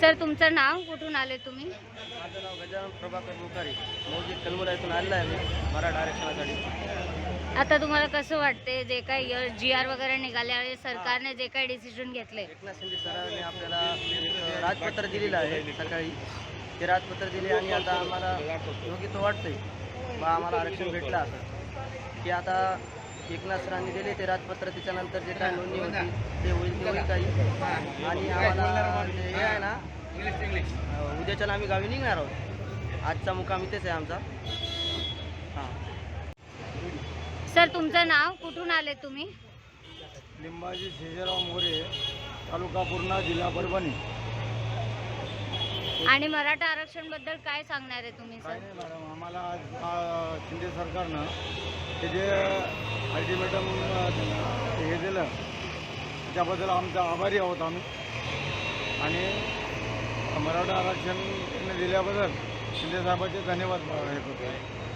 Sir तुमचं नाव? कुठून आले तुम्ही? माझं नाव गजानन प्रभाकर मुखारी. मौजी इथून आलेलं आहे मी मराठा आरक्षणासाठी. आता तुम्हाला कसं वाटते जे काही जी आर वगैरे निघाले आहे सरकारने जे काही डिसिजन घेतले? एकनाथ शिंदे सरांनी आपल्याला एक राजपत्र दिलेलं आहे सकाळी. ते राजपत्र दिले आणि आता आम्हाला योग्य तो वाटतंय. बा आम्हाला आरक्षण भेटलं असं. की आता एकनाथ सरांनी दिले ते राजपत्र त्याच्यानंतर जे काय नोंदणी होती ते होईल ते होईल काही. आणि आम्हाला हे आहे ना उद्याच्याला आम्ही गावी निघणार आहोत. आजचा मुक्काम इथेच आहे आमचा. हां. सर तुमचं नाव? कुठून आले तुम्ही? लिंबाजी शेषराव मोरे तालुका पूर्णा जिल्हा परभणी. आणि मराठा आरक्षणबद्दल काय सांगणार आहे तुम्ही काय सर? नाही मॅडम आम्हाला आज आ, शिंदे सरकारनं ते जे अल्टिमेटम हे दिलं त्याबद्दल आमचा आभारी आहोत आम्ही. आणि मराठा आरक्षण दिल्याबद्दल शिंदे साहेबांचे धन्यवाद हे करतो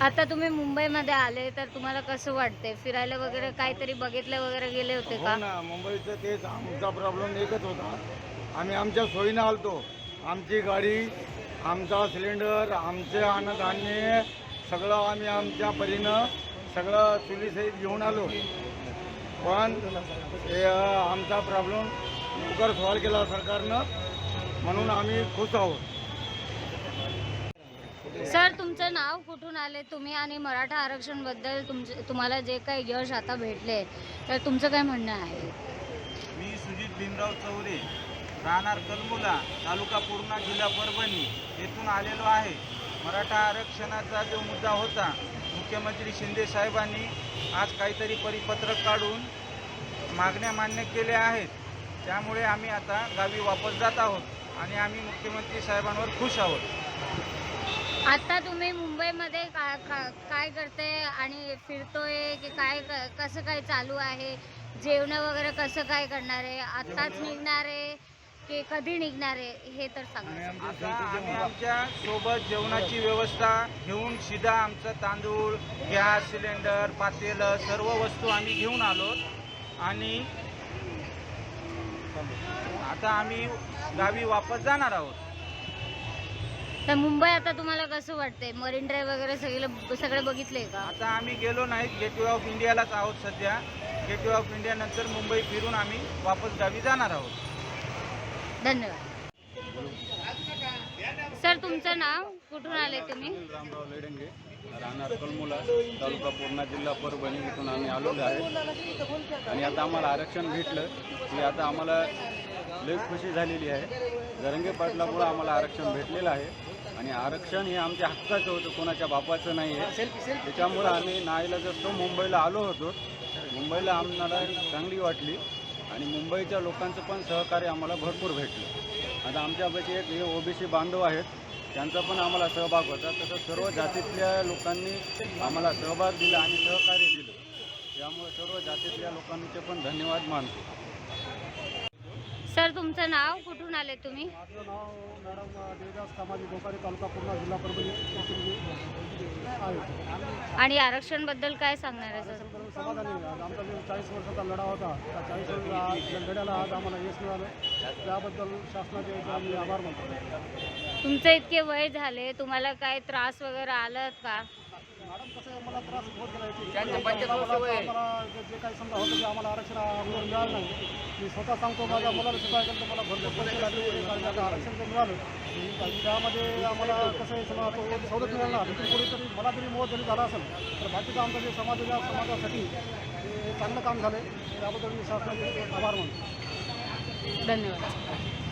आता तुम्ही मुंबईमध्ये आले तर तुम्हाला कसं वाटते फिरायला वगैरे काहीतरी बघितलं वगैरे गेले होते हो का? ना मुंबईचं तेच आमचा प्रॉब्लेम एकच होता. आम्ही आमच्या सोयीनं आलतो. आमची गाडी आमचा सिलेंडर आमचे अन्नधान्य सगळं आम्ही आमच्या परीनं सगळं चुलीसहित घेऊन आलो. पण हे आमचा प्रॉब्लेम लवकर सॉल्व केला सरकारनं. म्हणून आम्ही खुश आहोत. सर तुमचं नाव कुठून आले तुम्ही आणि मराठा आरक्षणबद्दल तुमचे तुम्हाला जे काही यश आता भेटले तर तुमचं काय म्हणणं आहे? मी सुजित भीमराव चौरे राहणार कलमुला तालुका पूर्णा जिल्हा परभणी येथून आलेलो आहे. मराठा आरक्षणाचा जो मुद्दा होता मुख्यमंत्री शिंदे साहेबांनी आज काहीतरी परिपत्रक काढून मागण्या मान्य केल्या आहेत. त्यामुळे आम्ही आता गावी वापस जात आहोत आणि आम्ही मुख्यमंत्री साहेबांवर खुश आहोत. आता तुम्ही मुंबईमध्ये का, का, काय करते आणि फिरतोय की काय कसं काय चालू आहे? जेवण वगैरे कसं काय करणार आहे? आत्ताच निघणार आहे की कधी निघणार आहे? हे तर सांगा. आता आम्ही आमच्यासोबत जेवणाची व्यवस्था घेऊन शिधा आमचं तांदूळ गॅस सिलेंडर पातेलं सर्व वस्तू आम्ही घेऊन आलो. आणि आता आम्ही गावी वापस जाणार आहोत. तर मुंबई आता तुम्हाला कसं वाटतंय? मरीन ड्राईव्ह वगैरे सगळे सगळे बघितले का? आता आम्ही गेलो नाहीत गेटवे ऑफ इंडियालाच आहोत सध्या. गेटवे ऑफ इंडिया नंतर मुंबई फिरून आम्ही वापस गावी जाणार आहोत. धन्यवाद. सर तुमचं नाव? कुठून आले तुम्ही? रामराव लेडंगे. राहणार कलमुला तालुका पूर्णा जिल्हा परभणी इथून आम्ही आलेलो आहे. आणि आता आम्हाला आरक्षण भेटलं. की आता आम्हाला लई खुशी झालेली आहे. जरंगे पाटलामुळं आम्हाला आरक्षण भेटलेलं आहे. आणि आरक्षण हे आमच्या हक्काचं होतं कोणाच्या बापाचं नाही आहे त्याच्यामुळं आम्ही नाईला जसं मुंबईला आलो होतो मुंबईला आम्हाला चांगली वाटली आणि मुंबईच्या लोकांचं पण सहकार्य आम्हाला भरपूर भेटलं. आता आमच्यापाशी एक हे ओबीसी बांधव आहेत त्यांचा पण आम्हाला सहभाग होता. तसं सर्व जातीतल्या लोकांनी आम्हाला सहभाग दिला आणि सहकार्य दिलं. त्यामुळे सर्व जातीतल्या लोकांचे पण धन्यवाद मानतो. सर तुमचं नाव? कुठून आले तुम्ही? माझं नाव मॅडम देवदास कामाजी गोकारे तालुका पूर्णा जिल्हा परभणी येथून मी आहे. आणि आरक्षणबद्दल काय सांगणार आहे सर? करून समाधानी आहे. आज आमचा जो चाळीस वर्षाचा लढा होता त्या चाळीस वर्षाच्या लढ्याला आज आम्हाला यश मिळालं. त्याबद्दल शासनाचे आम्ही आभार मानतो. तुमचे इतके वय झाले तुम्हाला काय त्रास वगैरे आलं का मॅडम कसं आहे, मला त्रास होत आम्हाला आम्हाला जे काही समजा होतं ते आम्हाला आरक्षण अगोदर मिळालं नाही मी स्वतः सांगतो माझ्या मुलाला सुद्धा ऐकलं तर मला भरपूर पैसे लागले कारण आता आरक्षण तर मिळालं आणि त्यामध्ये आम्हाला कसं आहे समजा तो सवलत मिळाला तिथून कोणीतरी मला तरी मोह जरी झाला असेल तर बाकीचं आमचं जे समाजाच्या समाजासाठी हे चांगलं काम झालं त्याबद्दल मी शासनाचे आभार मानतो धन्यवाद.